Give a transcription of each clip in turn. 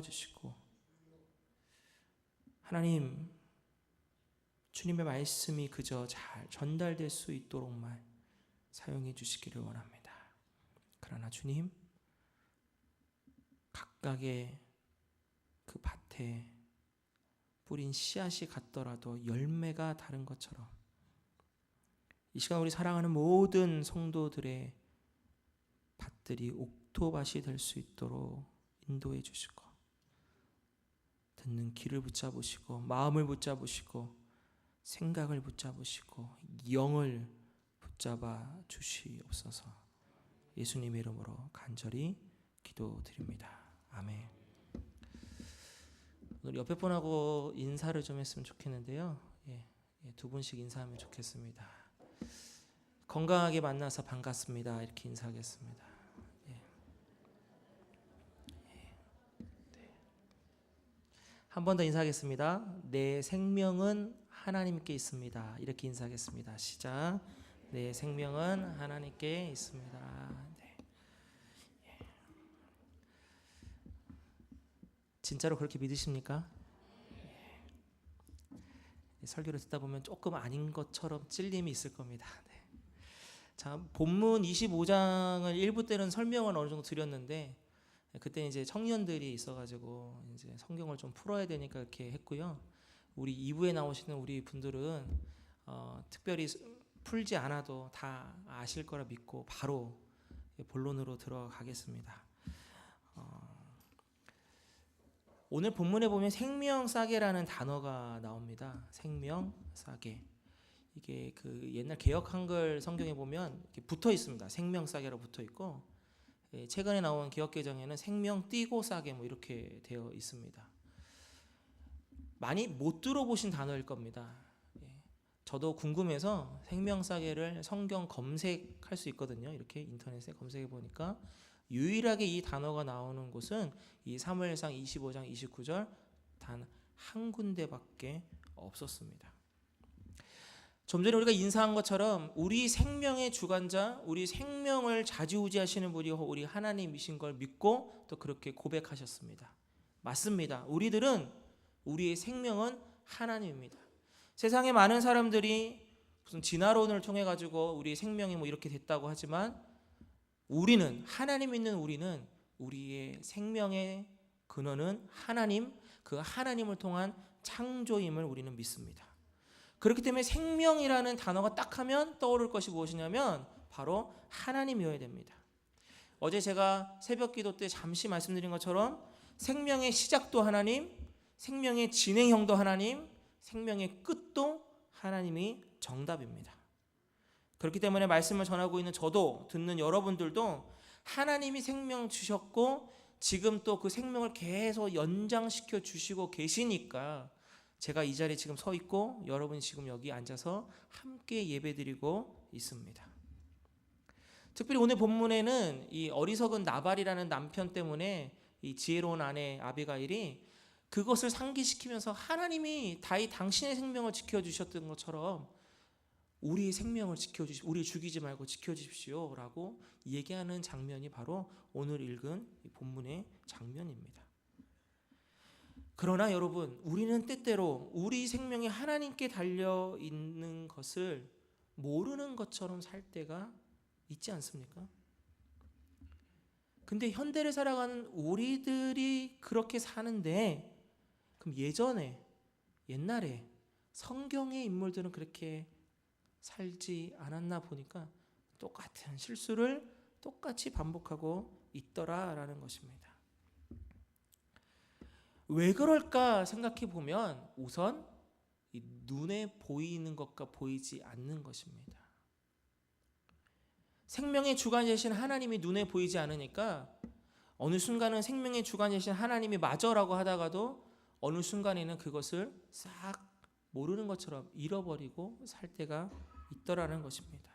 도와주시고 하나님 주님의 말씀이 그저 잘 전달될 수 있도록만 사용해 주시기를 원합니다. 그러나 주님 각각의 그 밭에 뿌린 씨앗이 같더라도 열매가 다른 것처럼 이 시간 우리 사랑하는 모든 성도들의 밭들이 옥토밭이 될 수 있도록 인도해 주시고 듣는 귀를 붙잡으시고 마음을 붙잡으시고 생각을 붙잡으시고 영을 붙잡아 주시옵소서. 예수님의 이름으로 간절히 기도드립니다. 아멘. 오늘 옆에 분하고 인사를 좀 했으면 좋겠는데요. 예, 예, 두 분씩 인사하면 좋겠습니다. 건강하게 만나서 반갑습니다. 이렇게 인사하겠습니다. 한 번 더 인사하겠습니다. 내 생명은 하나님께 있습니다. 이렇게 인사하겠습니다. 시작. 내 생명은 하나님께 있습니다. 네. 예. 진짜로 그렇게 믿으십니까? 예. 설교를 듣다 보면 조금 아닌 것처럼 찔림이 있을 겁니다. 네. 자, 본문 25장을 일부 때는 설명을 어느 정도 드렸는데 그때 이제 청년들이 있어가지고 이제 성경을 좀 풀어야 되니까 이렇게 했고요. 우리 2부에 나오시는 우리 분들은 어, 특별히 풀지 않아도 다 아실 거라 믿고 바로 본론으로 들어가겠습니다. 어, 오늘 본문에 보면 생명싸개라는 단어가 나옵니다. 생명싸개. 이게 그 옛날 개역 한글 성경에 보면 붙어 있습니다. 생명싸개로 붙어 있고 예, 최근에 나온 개역 개정에는 생명 띄고 싸개 뭐 이렇게 되어 있습니다. 많이 못 들어보신 단어일 겁니다. 예. 저도 궁금해서 생명싸개를 성경 검색할 수 있거든요. 이렇게 인터넷에 검색해 보니까 유일하게 이 단어가 나오는 곳은 이 사무엘상 25장 29절 단 한 군데밖에 없었습니다. 좀 전에 우리가 인사한 것처럼 우리 생명의 주관자, 우리 생명을 좌지우지하시는 분이 우리 하나님이신 걸 믿고 또 그렇게 고백하셨습니다. 맞습니다. 우리들은 우리의 생명은 하나님입니다. 세상에 많은 사람들이 무슨 진화론을 통해 가지고 우리 생명이 뭐 이렇게 됐다고 하지만 우리는 하나님 있는 우리는 우리의 생명의 근원은 하나님 그 하나님을 통한 창조임을 우리는 믿습니다. 그렇기 때문에 생명이라는 단어가 딱 하면 떠오를 것이 무엇이냐면 바로 하나님이어야 됩니다. 어제 제가 새벽 기도 때 잠시 말씀드린 것처럼 생명의 시작도 하나님, 생명의 진행형도 하나님, 생명의 끝도 하나님이 정답입니다. 그렇기 때문에 말씀을 전하고 있는 저도 듣는 여러분들도 하나님이 생명 주셨고 지금 또 그 생명을 계속 연장시켜 주시고 계시니까 제가 이 자리에 지금 서 있고 여러분이 지금 여기 앉아서 함께 예배드리고 있습니다. 특별히 오늘 본문에는 이 어리석은 나발이라는 남편 때문에 이 지혜로운 아내 아비가일이 그것을 상기시키면서 하나님이 다이 당신의 생명을 지켜 주셨던 것처럼 우리의 생명을 지켜 주시 우리 죽이지 말고 지켜 주십시오라고 얘기하는 장면이 바로 오늘 읽은 본문의 장면입니다. 그러나 여러분, 우리는 때때로 우리 생명이 하나님께 달려 있는 것을 모르는 것처럼 살 때가 있지 않습니까? 근데 현대를 살아가는 우리들이 그렇게 사는데 그럼 예전에 옛날에 성경의 인물들은 그렇게 살지 않았나 보니까 똑같은 실수를 똑같이 반복하고 있더라라는 것입니다. 왜 그럴까 생각해 보면 우선 눈에 보이는 것과 보이지 않는 것입니다. 생명의 주관이신 하나님이 눈에 보이지 않으니까 어느 순간은 생명의 주관이신 하나님이 맞어라고 하다가도 어느 순간에는 그것을 싹 모르는 것처럼 잃어버리고 살 때가 있더라는 것입니다.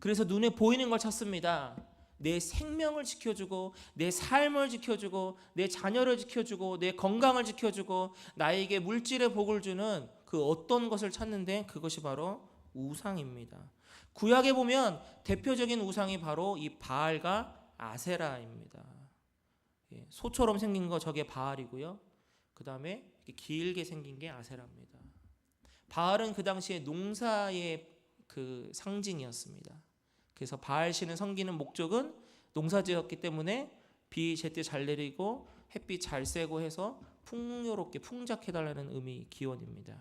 그래서 눈에 보이는 걸 찾습니다. 내 생명을 지켜주고 내 삶을 지켜주고 내 자녀를 지켜주고 내 건강을 지켜주고 나에게 물질의 복을 주는 그 어떤 것을 찾는데 그것이 바로 우상입니다. 구약에 보면 대표적인 우상이 바로 이 바알과 아세라입니다. 예, 소처럼 생긴 거 저게 바알이고요. 그 다음에 길게 생긴 게 아세라입니다. 바알은 그 당시에 농사의 그 상징이었습니다. 그래서 바알 신을 섬기는 목적은 농사지었기 때문에 비 제때 잘 내리고 햇빛 잘 쐬고 해서 풍요롭게 풍작해 달라는 의미 기원입니다.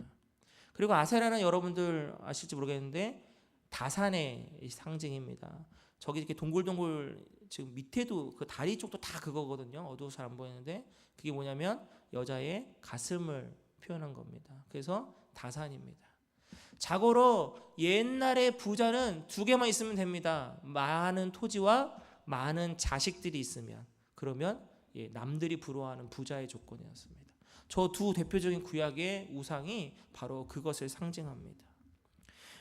그리고 아세라는 여러분들 아실지 모르겠는데 다산의 상징입니다. 저기 이렇게 동글동글 지금 밑에도 그 다리 쪽도 다 그거거든요. 어두워서 잘 안 보이는데 그게 뭐냐면 여자의 가슴을 표현한 겁니다. 그래서 다산입니다. 자고로 옛날의 부자는 두 개만 있으면 됩니다. 많은 토지와 많은 자식들이 있으면 그러면 예, 남들이 부러워하는 부자의 조건이었습니다. 저 두 대표적인 구약의 우상이 바로 그것을 상징합니다.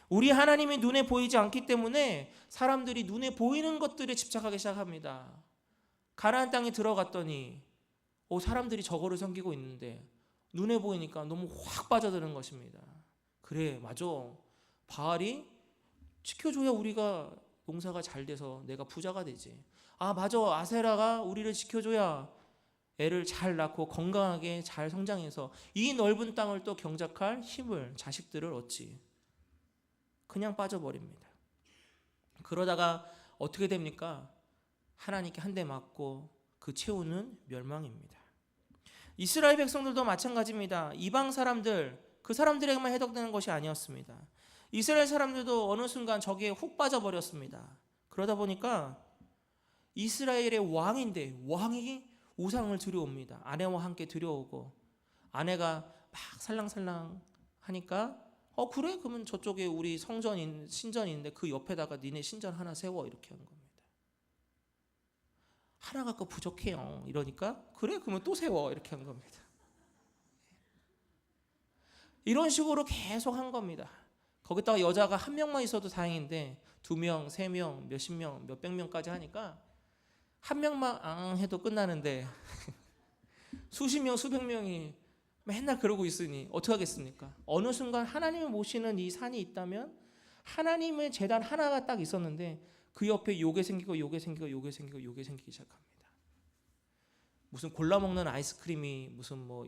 우리 하나님이 눈에 보이지 않기 때문에 사람들이 눈에 보이는 것들에 집착하기 시작합니다. 가나안 땅에 들어갔더니 오 사람들이 저거를 섬기고 있는데 눈에 보이니까 너무 확 빠져드는 것입니다. 그래 맞아 바알이 지켜줘야 우리가 농사가 잘 돼서 내가 부자가 되지. 아 맞아 아세라가 우리를 지켜줘야 애를 잘 낳고 건강하게 잘 성장해서 이 넓은 땅을 또 경작할 힘을 자식들을 얻지. 그냥 빠져버립니다. 그러다가 어떻게 됩니까? 하나님께 한 대 맞고 그 채우는 멸망입니다. 이스라엘 백성들도 마찬가지입니다. 이방 사람들 그 사람들에게만 해당되는 것이 아니었습니다. 이스라엘 사람들도 어느 순간 저기에 훅 빠져버렸습니다. 그러다 보니까 이스라엘의 왕인데 왕이 우상을 들여옵니다. 아내와 함께 들여오고 아내가 막 살랑살랑 하니까 어 그래 그러면 저쪽에 우리 성전인 신전이 있는데 그 옆에다가 니네 신전 하나 세워 이렇게 한 겁니다. 하나 갖고 부족해요. 이러니까 그래 그러면 또 세워 이렇게 한 겁니다. 이런 식으로 계속 한 겁니다. 거기다가 여자가 한 명만 있어도 다행인데 두 명, 세 명, 몇십 명, 몇백 명까지 하니까 한 명만 앙 해도 끝나는데 수십 명, 수백 명이 맨날 그러고 있으니 어떻게 하겠습니까? 어느 순간 하나님을 모시는 이 산이 있다면 하나님의 재단 하나가 딱 있었는데 그 옆에 요게 생기고 요게 생기고 요게 생기고 요게 생기기 시작합니다. 무슨 골라 먹는 아이스크림이 무슨 뭐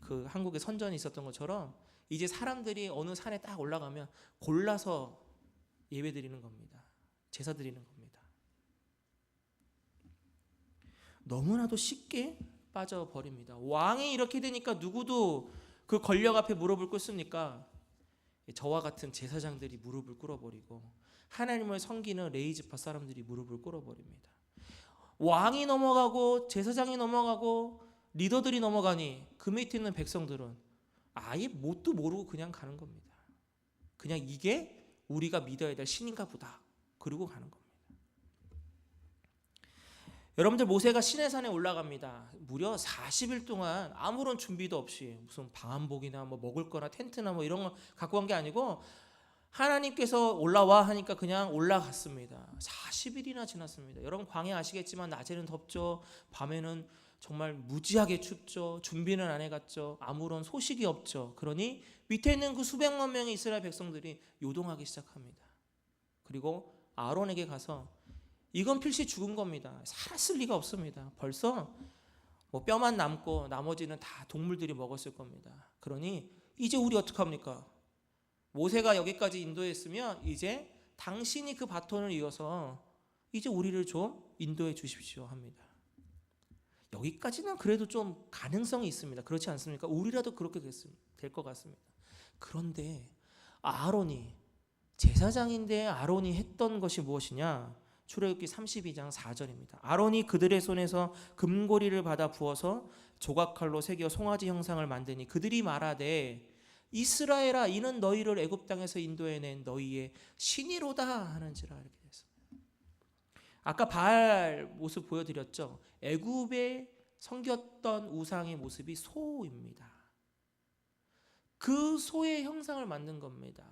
그 한국에 선전이 있었던 것처럼 이제 사람들이 어느 산에 딱 올라가면 골라서 예배 드리는 겁니다. 제사 드리는 겁니다. 너무나도 쉽게 빠져버립니다. 왕이 이렇게 되니까 누구도 그 권력 앞에 무릎을 꿇습니까? 저와 같은 제사장들이 무릎을 꿇어버리고 하나님을 섬기는 레이즈파 사람들이 무릎을 꿇어버립니다. 왕이 넘어가고 제사장이 넘어가고 리더들이 넘어가니 그 밑에 있는 백성들은 아예 뭣도 모르고 그냥 가는 겁니다. 그냥 이게 우리가 믿어야 될 신인가 보다. 그러고 가는 겁니다. 여러분들 모세가 시내산에 올라갑니다. 무려 40일 동안 아무런 준비도 없이 무슨 방한복이나 뭐 먹을 거나 텐트나 뭐 이런 거 갖고 간 게 아니고 하나님께서 올라와 하니까 그냥 올라갔습니다. 40일이나 지났습니다. 여러분 광야 아시겠지만 낮에는 덥죠. 밤에는 정말 무지하게 춥죠. 준비는 안 해갔죠. 아무런 소식이 없죠. 그러니 밑에 있는 그 수백만 명의 이스라엘 백성들이 요동하기 시작합니다. 그리고 아론에게 가서 이건 필시 죽은 겁니다. 살았을 리가 없습니다. 벌써 뭐 뼈만 남고 나머지는 다 동물들이 먹었을 겁니다. 그러니 이제 우리 어떻게 합니까? 모세가 여기까지 인도했으면 이제 당신이 그 바톤을 이어서 이제 우리를 좀 인도해 주십시오 합니다. 여기까지는 그래도 좀 가능성이 있습니다. 그렇지 않습니까? 우리라도 그렇게 될 것 같습니다. 그런데 아론이 제사장인데 아론이 했던 것이 무엇이냐? 출애굽기 32장 4절입니다. 아론이 그들의 손에서 금고리를 받아 부어서 조각칼로 새겨 송아지 형상을 만드니 그들이 말하되 이스라엘아 이는 너희를 애굽 땅에서 인도해낸 너희의 신이로다 하는지라 이렇게. 아까 바알 모습 보여드렸죠. 애굽에 섬겼던 우상의 모습이 소입니다. 그 소의 형상을 만든 겁니다.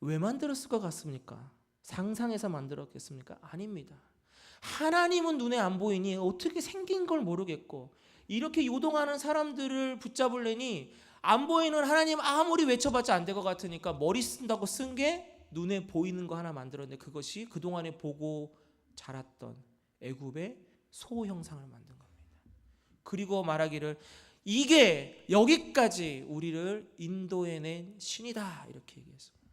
왜 만들었을 것 같습니까? 상상해서 만들었겠습니까? 아닙니다. 하나님은 눈에 안 보이니 어떻게 생긴 걸 모르겠고 이렇게 요동하는 사람들을 붙잡으려니 안 보이는 하나님 아무리 외쳐봤자 안 될 것 같으니까 머리 쓴다고 쓴 게 눈에 보이는 거 하나 만들었는데 그것이 그동안에 보고 자랐던 애굽의 소 형상을 만든 겁니다. 그리고 말하기를 이게 여기까지 우리를 인도해낸 신이다 이렇게 얘기했습니다.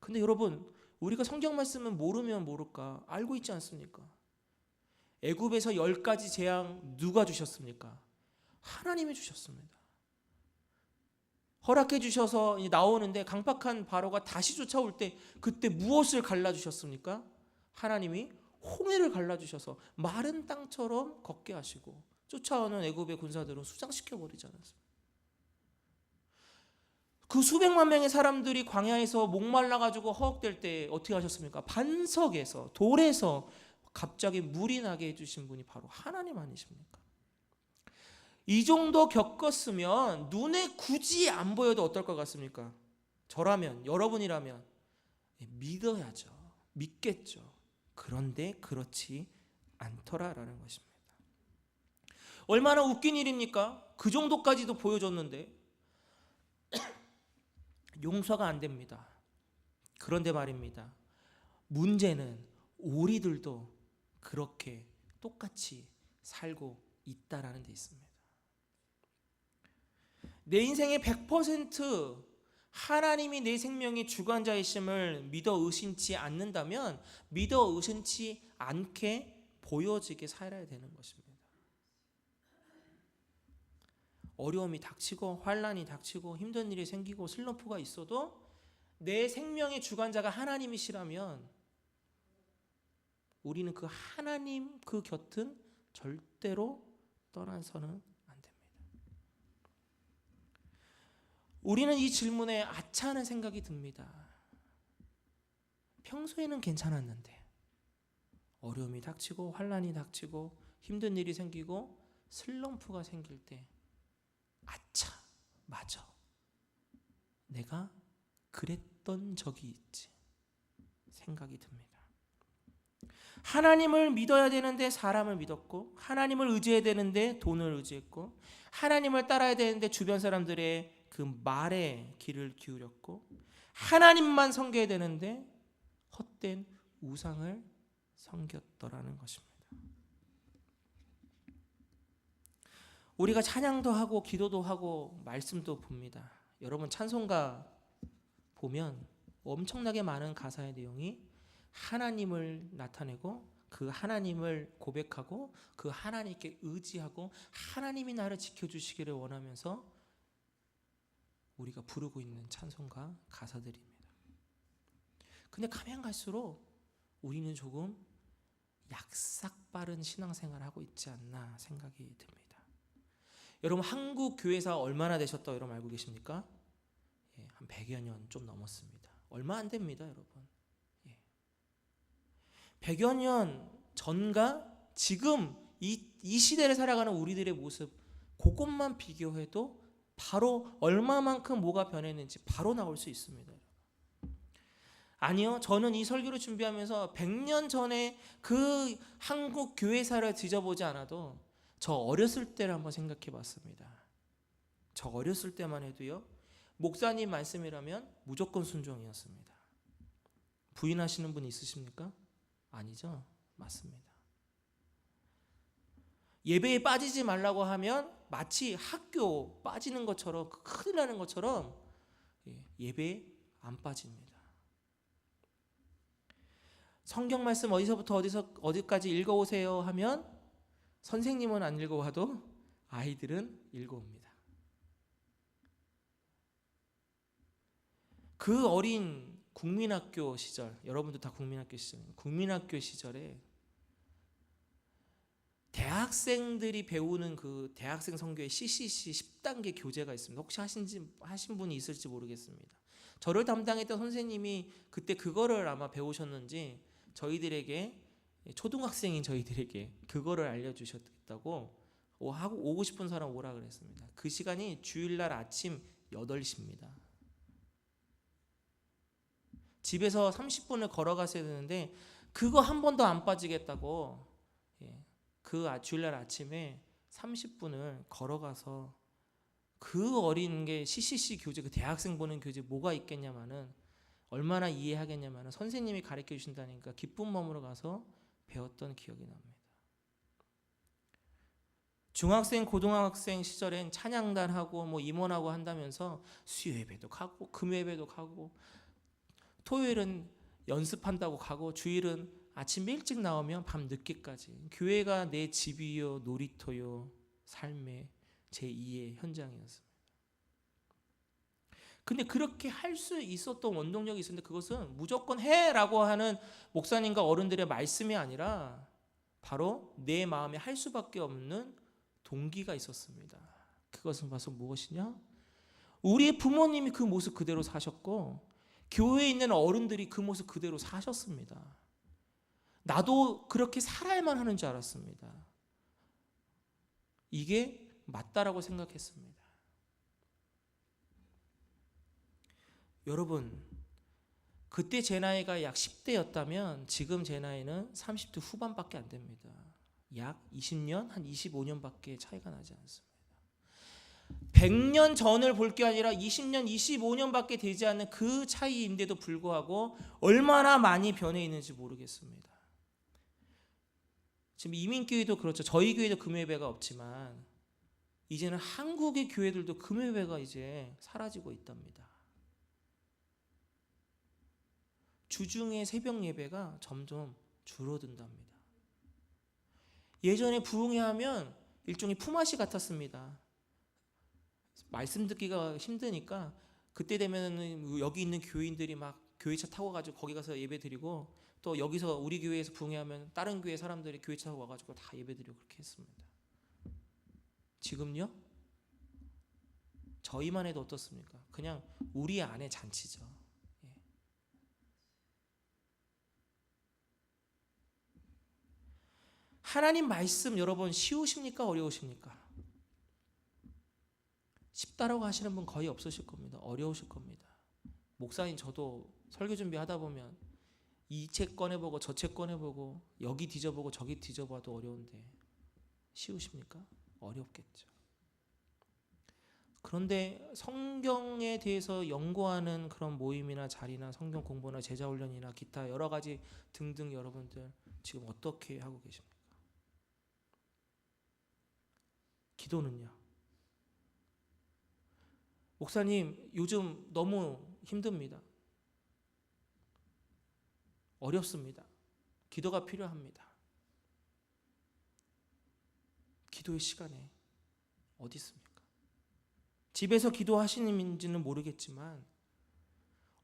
근데 여러분 우리가 성경 말씀은 모르면 모를까 알고 있지 않습니까? 애굽에서 열 가지 재앙 누가 주셨습니까? 하나님이 주셨습니다. 허락해 주셔서 나오는데 강팍한 바로가 다시 쫓아올 때 그때 무엇을 갈라 주셨습니까? 하나님이 홍해를 갈라 주셔서 마른 땅처럼 걷게 하시고 쫓아오는 애굽의 군사들은 수장시켜 버리지 않았습니까? 그 수백만 명의 사람들이 광야에서 목말라 가지고 허걱될 때 어떻게 하셨습니까? 반석에서 돌에서 갑자기 물이 나게 해 주신 분이 바로 하나님 아니십니까? 이 정도 겪었으면 눈에 굳이 안 보여도 어떨 것 같습니까? 저라면 여러분이라면 믿어야죠. 믿겠죠. 그런데 그렇지 않더라라는 것입니다. 얼마나 웃긴 일입니까? 그 정도까지도 보여줬는데 용서가 안 됩니다. 그런데 말입니다. 문제는 우리들도 그렇게 똑같이 살고 있다라는 데 있습니다. 내 인생의 100% 하나님이 내 생명의 주관자이심을 믿어 의심치 않는다면 믿어 의심치 않게 보여지게 살아야 되는 것입니다. 어려움이 닥치고 환란이 닥치고 힘든 일이 생기고 슬럼프가 있어도 내 생명의 주관자가 하나님이시라면 우리는 그 하나님 그 곁은 절대로 떠나서는 안 됩니다. 우리는 이 질문에 아차하는 생각이 듭니다. 평소에는 괜찮았는데 어려움이 닥치고 환란이 닥치고 힘든 일이 생기고 슬럼프가 생길 때 아차 맞아 내가 그랬던 적이 있지 생각이 듭니다. 하나님을 믿어야 되는데 사람을 믿었고 하나님을 의지해야 되는데 돈을 의지했고 하나님을 따라야 되는데 주변 사람들의 그 말에 귀를 기울였고 하나님만 섬겨야 되는데 헛된 우상을 섬겼더라는 것입니다. 우리가 찬양도 하고 기도도 하고 말씀도 봅니다. 여러분 찬송가 보면 엄청나게 많은 가사의 내용이 하나님을 나타내고 그 하나님을 고백하고 그 하나님께 의지하고 하나님이 나를 지켜주시기를 원하면서 우리가 부르고 있는 찬송가 가사들입니다. 근데 가면 갈수록 우리는 조금 약삭 빠른 신앙생활을 하고 있지 않나 생각이 듭니다. 여러분 한국 교회사 얼마나 되셨다고 여러분 알고 계십니까? 예, 한 100여 년 좀 넘었습니다. 얼마 안 됩니다, 여러분. 예. 100여 년 전과 지금 이, 이 시대를 살아가는 우리들의 모습 그것만 비교해도 바로 얼마만큼 뭐가 변했는지 바로 나올 수 있습니다. 아니요. 저는 이 설교를 준비하면서 100년 전에 그 한국 교회사를 뒤져보지 않아도 저 어렸을 때를 한번 생각해 봤습니다. 저 어렸을 때만 해도요. 목사님 말씀이라면 무조건 순종이었습니다. 부인하시는 분 있으십니까? 아니죠. 맞습니다. 예배에 빠지지 말라고 하면 마치 학교 빠지는 것처럼 큰일 나는 것처럼 예, 예배에 안 빠집니다. 성경 말씀 어디서부터 어디서 어디까지 읽어오세요 하면 선생님은 안 읽어와도 아이들은 읽어옵니다. 그 어린 국민학교 시절, 여러분도 다 국민학교 시절, 국민학교 시절에 대학생들이 배우는 그 대학생 성교의 CCC 10단계 교재가 있습니다. 혹시 하신지 하신 분이 있을지 모르겠습니다. 저를 담당했던 선생님이 그때 그거를 아마 배우셨는지 저희들에게 초등학생인 저희들에게 그거를 알려주셨다고 하고 오고 싶은 사람 오라 그랬습니다. 그 시간이 주일날 아침 8시입니다. 집에서 30분을 걸어가셔야 되는데 그거 한 번도 안 빠지겠다고 예, 그 아, 주일날 아침에 30분을 걸어가서 그 어린 게 CCC 교재 그 대학생 보는 교재 뭐가 있겠냐마는 얼마나 이해하겠냐마는 선생님이 가르쳐 주신다니까 기쁜 마음으로 가서 배웠던 기억이 납니다. 중학생, 고등학생 시절엔 찬양단하고 뭐 임원하고 한다면서 수요예배도 가고 금요예배도 가고 토요일은 연습한다고 가고 주일은 아침 일찍 나오면 밤 늦게까지 교회가 내 집이요 놀이터요 삶의 제2의 현장이었습니다. 근데 그렇게 할 수 있었던 원동력이 있었는데 그것은 무조건 해라고 하는 목사님과 어른들의 말씀이 아니라 바로 내 마음에 할 수밖에 없는 동기가 있었습니다. 그것은 봐서 무엇이냐? 우리 부모님이 그 모습 그대로 사셨고 교회에 있는 어른들이 그 모습 그대로 사셨습니다. 나도 그렇게 살아야만 하는 줄 알았습니다. 이게 맞다라고 생각했습니다. 여러분, 그때 제 나이가 약 10대였다면 지금 제 나이는 30대 후반밖에 안 됩니다. 약 20년, 한 25년밖에 차이가 나지 않습니다. 100년 전을 볼 게 아니라 20년, 25년밖에 되지 않는 그 차이인데도 불구하고 얼마나 많이 변해 있는지 모르겠습니다. 지금 이민교회도 그렇죠. 저희 교회도 금요예배가 없지만 이제는 한국의 교회들도 금요예배가 이제 사라지고 있답니다. 주중의 새벽 예배가 점점 줄어든답니다. 예전에 부흥회 하면 일종의 품앗이 같았습니다. 말씀 듣기가 힘드니까 그때 되면은 여기 있는 교인들이 막 교회차 타고 가지고 거기 가서 예배 드리고 또 여기서 우리 교회에서 부흥회하면 다른 교회 사람들이 교회차 타고 와가지고 다 예배 드리고 그렇게 했습니다. 지금요? 저희만 해도 어떻습니까? 그냥 우리 안에 잔치죠. 예. 하나님 말씀 여러분 쉬우십니까 어려우십니까? 쉽다라고 하시는 분 거의 없으실 겁니다. 어려우실 겁니다. 목사님 저도 설교 준비하다 보면 이 책 꺼내보고 저 책 꺼내보고 여기 뒤져보고 저기 뒤져봐도 어려운데 쉬우십니까? 어렵겠죠. 그런데 성경에 대해서 연구하는 그런 모임이나 자리나 성경 공부나 제자 훈련이나 기타 여러 가지 등등 여러분들 지금 어떻게 하고 계십니까? 기도는요? 목사님, 요즘 너무 힘듭니다. 어렵습니다. 기도가 필요합니다. 기도의 시간에 어디 있습니까? 집에서 기도하시는지는 모르겠지만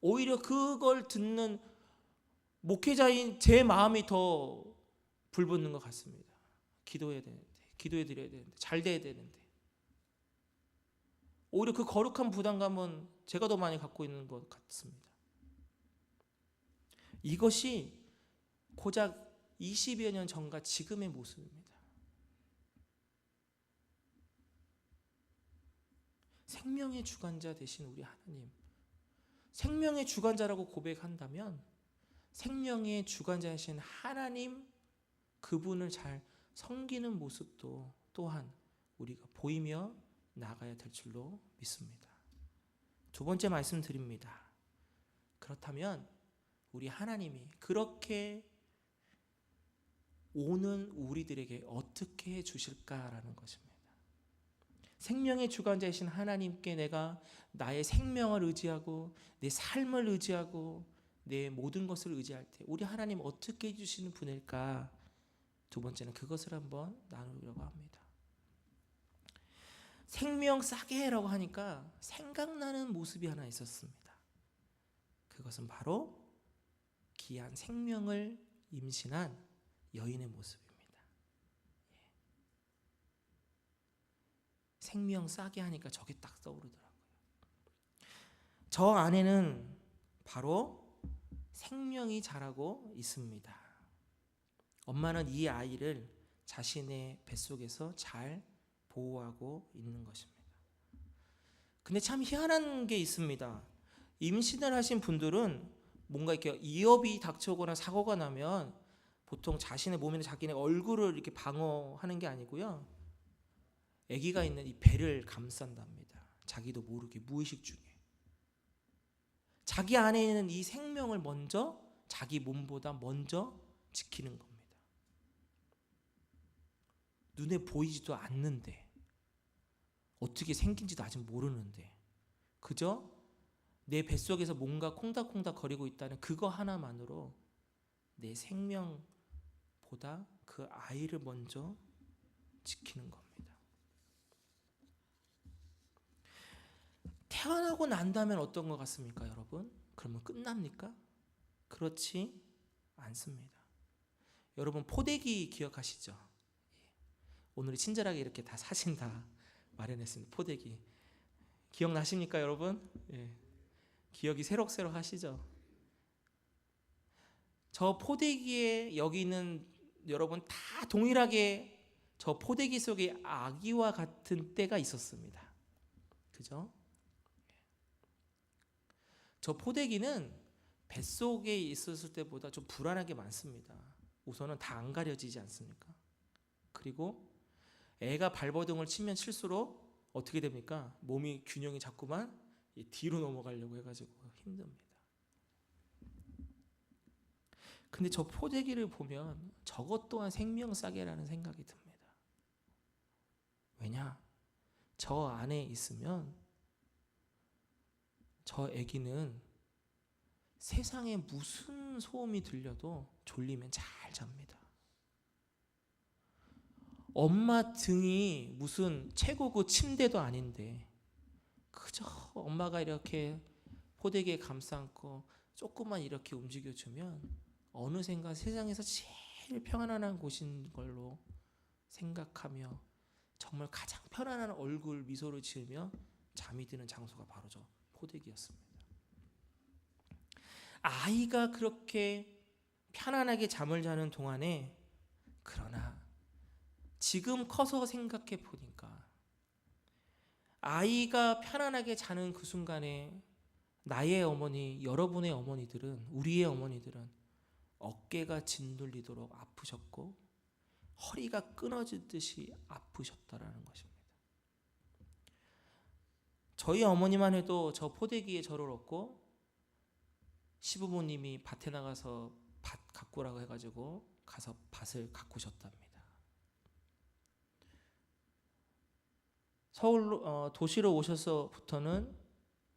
오히려 그걸 듣는 목회자인 제 마음이 더 불붙는 것 같습니다. 기도해야 되는데, 기도해 드려야 되는데, 잘 돼야 되는데. 오히려 그 거룩한 부담감은 제가 더 많이 갖고 있는 것 같습니다. 이것이 고작 20여 년 전과 지금의 모습입니다. 생명의 주관자 되신 우리 하나님, 생명의 주관자라고 고백한다면 생명의 주관자이신 하나님 그분을 잘 섬기는 모습도 또한 우리가 보이며 나가야 될 줄로 믿습니다. 두 번째 말씀 드립니다. 그렇다면 우리 하나님이 그렇게 오는 우리들에게 어떻게 해 주실까라는 것입니다. 생명의 주관자이신 하나님께 내가 나의 생명을 의지하고 내 삶을 의지하고 내 모든 것을 의지할 때 우리 하나님 어떻게 해 주시는 분일까? 두 번째는 그것을 한번 나누려고 합니다. 생명 싸게 해라고 하니까 생각나는 모습이 하나 있었습니다. 그것은 바로 귀한 생명을 임신한 여인의 모습입니다. 예. 생명 싸게 하니까 저게 딱 떠오르더라고요. 저 안에는 바로 생명이 자라고 있습니다. 엄마는 이 아이를 자신의 뱃속에서 잘 보호하고 있는 것입니다. 근데 참 희한한 게 있습니다. 임신을 하신 분들은 뭔가 이렇게 이업이 닥쳐오거나 사고가 나면 보통 자신의 몸이나 자기네 얼굴을 이렇게 방어하는 게 아니고요. 아기가 있는 이 배를 감싼답니다. 자기도 모르게 무의식 중에. 자기 안에 있는 이 생명을 먼저 자기 몸보다 먼저 지키는 겁니다. 눈에 보이지도 않는데 어떻게 생긴지도 아직 모르는데 그저 내 뱃속에서 뭔가 콩닥콩닥 거리고 있다는 그거 하나만으로 내 생명보다 그 아이를 먼저 지키는 겁니다. 태어나고 난다면 어떤 것 같습니까, 여러분? 그러면 끝납니까? 그렇지 않습니다. 여러분 포대기 기억하시죠? 예. 오늘 친절하게 이렇게 다 사진 다 마련했습니다. 포대기 기억나십니까, 여러분? 예. 기억이 새록새록 하시죠? 저 포대기에 여기 있는 여러분 다 동일하게 저 포대기 속에 아기와 같은 때가 있었습니다. 그죠? 저 포대기는 뱃속에 있었을 때보다 좀 불안하게 많습니다. 우선은 다 안 가려지지 않습니까? 그리고 애가 발버둥을 치면 칠수록 어떻게 됩니까? 몸이 균형이 자꾸만 이 뒤로 넘어가려고 해가지고 힘듭니다. 근데 저 포대기를 보면 저것 또한 생명싸개라는 생각이 듭니다. 왜냐? 저 안에 있으면 저 아기는 세상에 무슨 소음이 들려도 졸리면 잘 잡니다. 엄마 등이 무슨 최고급 침대도 아닌데 그저 엄마가 이렇게 포대기에 감싸안고 조금만 이렇게 움직여주면 어느샌가 세상에서 제일 평안한 곳인 걸로 생각하며 정말 가장 편안한 얼굴 미소를 지으며 잠이 드는 장소가 바로 저 포대기였습니다. 아이가 그렇게 편안하게 잠을 자는 동안에 그러나 지금 커서 생각해 보니까 아이가 편안하게 자는 그 순간에 나의 어머니, 여러분의 어머니들은 우리의 어머니들은 어깨가 짓눌리도록 아프셨고 허리가 끊어지듯이 아프셨다라는 것입니다. 저희 어머니만 해도 저 포대기에 저를 얻고 시부모님이 밭에 나가서 밭 가꾸라고 해가지고 가서 밭을 가꾸셨답니다. 서울로 어, 도시로 오셔서부터는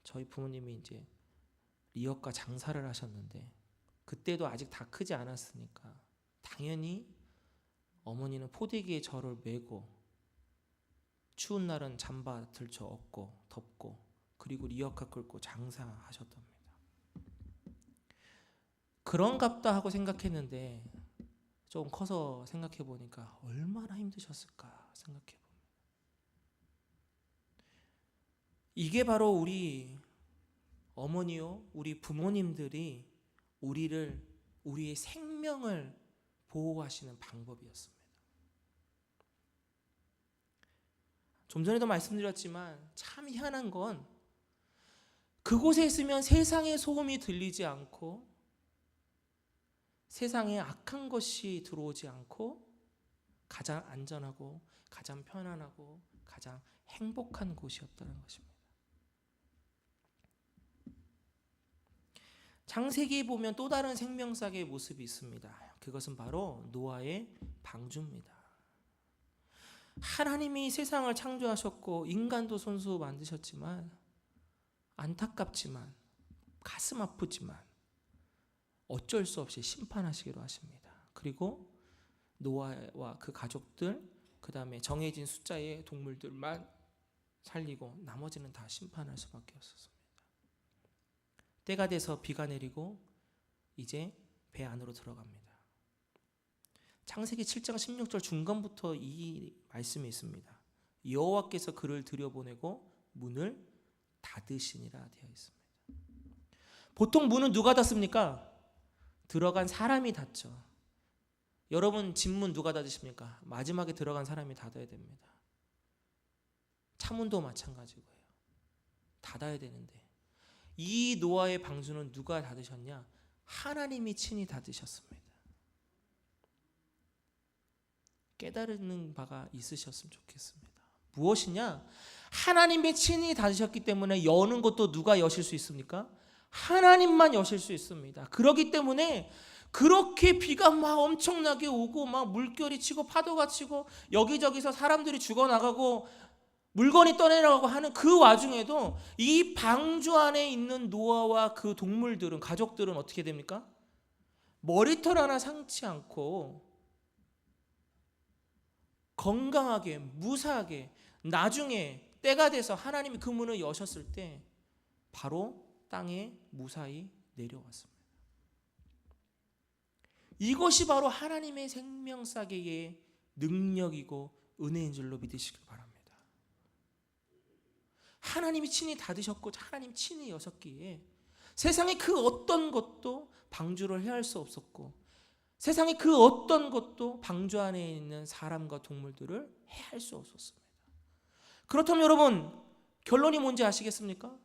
저희 부모님이 이제 리어카 장사를 하셨는데 그때도 아직 다 크지 않았으니까 당연히 어머니는 포대기에 저를 메고 추운 날은 잠바 들쳐 업고 덮고 그리고 리어카 끌고 장사하셨답니다. 그런갑다 하고 생각했는데 좀 커서 생각해 보니까 얼마나 힘드셨을까 생각해 봅니다. 이게 바로 우리 어머니요, 우리 부모님들이 우리를 우리의 생명을 보호하시는 방법이었습니다. 좀 전에도 말씀드렸지만 참 희한한 건 그곳에 있으면 세상의 소음이 들리지 않고 세상에 악한 것이 들어오지 않고 가장 안전하고 가장 편안하고 가장 행복한 곳이었다는 것입니다. 창세기에 보면 또 다른 생명사계의 모습이 있습니다. 그것은 바로 노아의 방주입니다. 하나님이 세상을 창조하셨고 인간도 손수 만드셨지만 안타깝지만 가슴 아프지만 어쩔 수 없이 심판하시기로 하십니다. 그리고 노아와 그 가족들 그 다음에 정해진 숫자의 동물들만 살리고 나머지는 다 심판할 수밖에 없었습니다. 때가 돼서 비가 내리고 이제 배 안으로 들어갑니다. 창세기 7장 16절 중간부터 이 말씀이 있습니다. 여호와께서 그를 들여보내고 문을 닫으시니라 되어 있습니다. 보통 문은 누가 닫습니까? 들어간 사람이 닫죠. 여러분 집문 누가 닫으십니까? 마지막에 들어간 사람이 닫아야 됩니다. 차문도 마찬가지고요. 닫아야 되는데 이 노아의 방주는 누가 닫으셨냐? 하나님이 친히 닫으셨습니다. 깨달는 바가 있으셨으면 좋겠습니다. 무엇이냐? 하나님이 친히 닫으셨기 때문에 여는 것도 누가 여실 수 있습니까? 하나님만 여실 수 있습니다. 그렇기 때문에 그렇게 비가 막 엄청나게 오고 막 물결이 치고 파도가 치고 여기저기서 사람들이 죽어나가고 물건이 떠내려가고 하는 그 와중에도 이 방주 안에 있는 노아와 그 동물들은 가족들은 어떻게 됩니까? 머리털 하나 상치 않고 건강하게 무사하게 나중에 때가 돼서 하나님이 그 문을 여셨을 때 바로 땅에 무사히 내려왔습니다. 이것이 바로 하나님의 생명사계의 능력이고 은혜인 줄로 믿으시길 바랍니다. 하나님이 친히 닫으셨고 하나님 친히 여셨기에 세상에 그 어떤 것도 방주를 해할 수 없었고 세상에 그 어떤 것도 방주 안에 있는 사람과 동물들을 해할 수 없었습니다. 그렇다면 여러분 결론이 뭔지 아시겠습니까?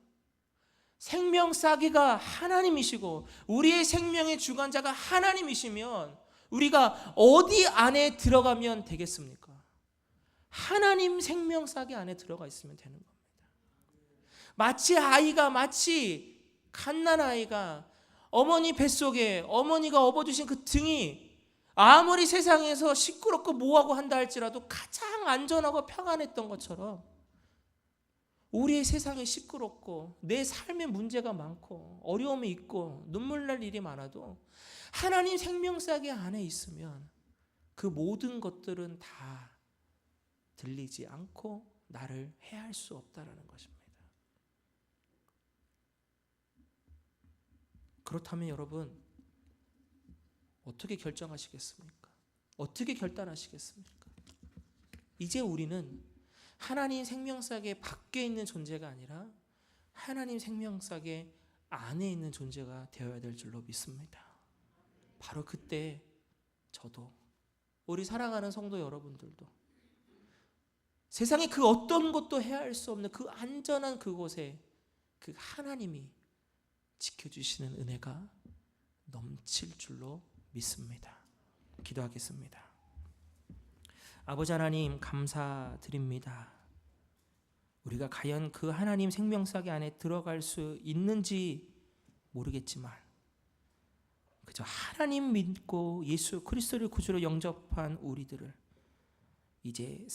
생명 싸기가 하나님이시고 우리의 생명의 주관자가 하나님이시면 우리가 어디 안에 들어가면 되겠습니까? 하나님 생명 싸기 안에 들어가 있으면 되는 겁니다. 마치 아이가 마치 갓난 아이가 어머니 뱃속에 어머니가 업어주신 그 등이 아무리 세상에서 시끄럽고 뭐하고 한다 할지라도 가장 안전하고 평안했던 것처럼 우리의 세상이 시끄럽고 내 삶에 문제가 많고 어려움이 있고 눈물 날 일이 많아도 하나님 생명사계 안에 있으면 그 모든 것들은 다 들리지 않고 나를 해할 수 없다라는 것입니다. 그렇다면 여러분 어떻게 결정하시겠습니까? 어떻게 결단하시겠습니까? 이제 우리는 하나님 생명사계 밖에 있는 존재가 아니라 하나님 생명사계 안에 있는 존재가 되어야 될 줄로 믿습니다. 바로 그때 저도 우리 사랑하는 성도 여러분들도 세상에 그 어떤 것도 해할 수 없는 그 안전한 그곳에 그 하나님이 지켜주시는 은혜가 넘칠 줄로 믿습니다. 기도하겠습니다. 아버지 하나님 감사드립니다. 우리가 과연 그 하나님 생명사계 안에 들어갈 수 있는지 모르겠지만 그저 하나님 믿고 예수 그리스도를 구주로 영접한 우리들을 이제